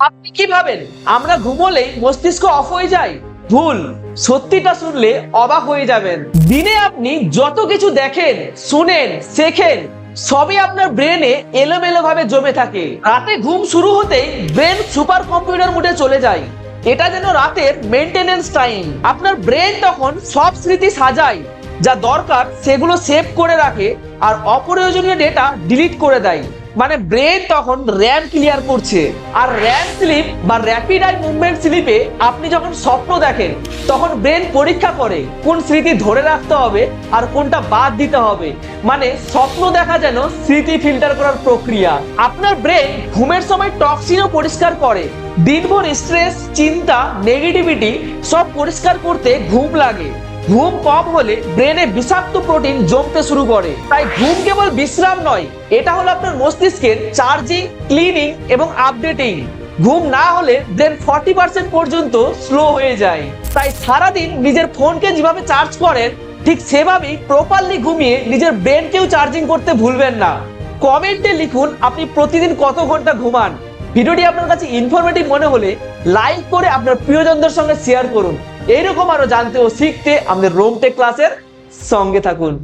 আপনি কি ভাবেন? আমরা ঘুমোলেই মস্তিষ্ক অফ হয়ে যায়। ভুল, সত্যিটা শুনলে অবাক হয়ে যাবেন। দিনে আপনি যত কিছু দেখেন, শুনেন, শেখেন, সবই আপনার ব্রেনে এলোমেলো ভাবে জমে থাকে। রাতে ঘুম শুরু হতেই ব্রেন সুপার কম্পিউটার মোডে চলে যায়। এটা যেন রাতের মেনটেনেন্স টাইম। আপনার ব্রেন তখন সব স্মৃতি সাজায়, যা দরকার সেগুলো সেভ করে রাখে আর অপ্রয়োজনীয় ডেটা ডিলিট করে দেয়। মানে ব্রেন তখন র্যাম ক্লিয়ার করছে। আর র্যাম স্লিপ বা র্যাপিড আই মুভমেন্ট স্লিপে আপনি যখন স্বপ্ন দেখেন, তখন ব্রেন পরীক্ষা করে কোন স্মৃতি ধরে রাখতে হবে আর কোনটা বাদ দিতে হবে। মানে স্বপ্ন দেখা যেন স্মৃতি ফিল্টার করার প্রক্রিয়া। আপনার ব্রেন ঘুমের সময় টক্সিনও পরিষ্কার করে। দিনভর স্ট্রেস চিন্তা নেগেটিভিটি সব পরিষ্কার করতে ঘুম লাগে। ঘুম কম হলে ব্রেনে বিষাক্ত প্রোটিন জমতে শুরু করে। তাই ঘুম কেবল বিশ্রাম নয়, এটা হলো আপনার মস্তিষ্কের চার্জিং ক্লিনিং এবং আপডেটিং ঘুম না হলে ব্রেন ফর্টি পার্সেন্ট পর্যন্ত স্লো হয়ে যায়। তাই সারাদিন নিজের ফোনকে যেভাবে চার্জ করেন, ঠিক সেভাবেই প্রপারলি ঘুমিয়ে নিজের ব্রেনকেও চার্জিং করতে ভুলবেন না। কমেন্টে লিখুন আপনি প্রতিদিন কত ঘণ্টা ঘুমান। ভিডিওটি আপনার কাছে ইনফরমেটিভ মনে হলে লাইক করে আপনার প্রিয়জনদের সঙ্গে শেয়ার করুন। এইরকম আরও জানতে ও শিখতে আমাদের রোমটেক ক্লাসের সঙ্গে থাকুন।